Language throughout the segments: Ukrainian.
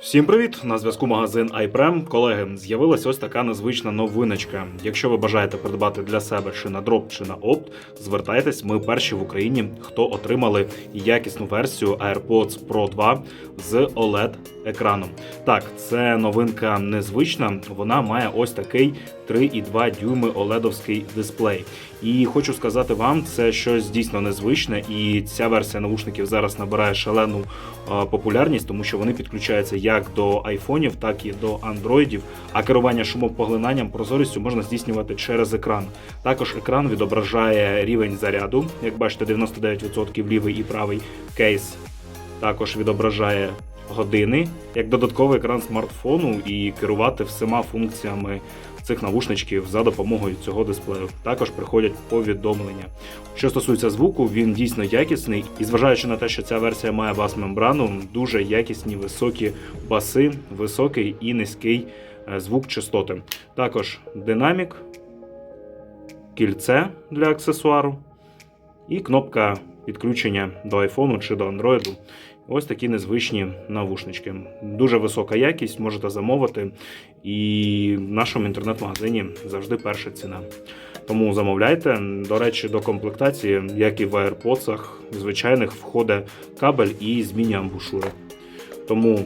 Всім привіт! На зв'язку магазин iPrem. Колеги, з'явилася ось така незвична новиночка. Якщо ви бажаєте придбати для себе чи на дроп, чи на опт, звертайтесь. Ми перші в Україні, хто отримали якісну версію AirPods Pro 2 з OLED екраном. Так, це новинка незвична. Вона має ось такий 3,2 дюйми OLED-овський дисплей. І хочу сказати вам, це щось дійсно незвичне, і ця версія навушників зараз набирає шалену популярність, тому що вони підключаються як до айфонів, так і до андроїдів. А керування шумопоглинанням прозорістю можна здійснювати через екран. Також екран відображає рівень заряду. Як бачите, 99% лівий і правий кейс також відображає години як додатковий екран смартфону і керувати всіма функціями цих навушничків за допомогою цього дисплею. Також приходять повідомлення. Що стосується звуку, він дійсно якісний, і зважаючи на те, що ця версія має бас-мембрану, дуже якісні високі баси, високий і низький е, звук частоти. Також динамік, кільце для аксесуару і кнопка підключення до айфону чи до андроїду. Ось такі незвичні навушнички. Дуже висока якість, можете замовити. І в нашому інтернет-магазині завжди перша ціна. Тому замовляйте. До речі, до комплектації, як і в AirPods, звичайних входить кабель і змінні амбушури. Тому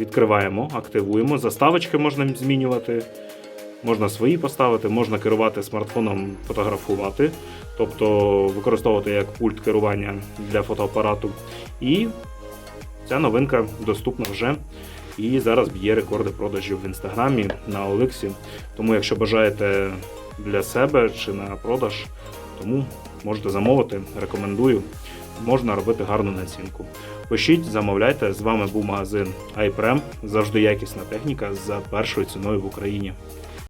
відкриваємо, активуємо. Заставочки можна змінювати. Можна свої поставити, можна керувати смартфоном, фотографувати, тобто використовувати як пульт керування для фотоапарату. І ця новинка доступна вже і зараз б'є рекорди продажів в інстаграмі на Олексі. Тому, якщо бажаєте для себе чи на продаж, тому можете замовити, рекомендую. Можна робити гарну націнку. Пишіть, замовляйте. З вами був магазин iPrem. Завжди якісна техніка за першою ціною в Україні.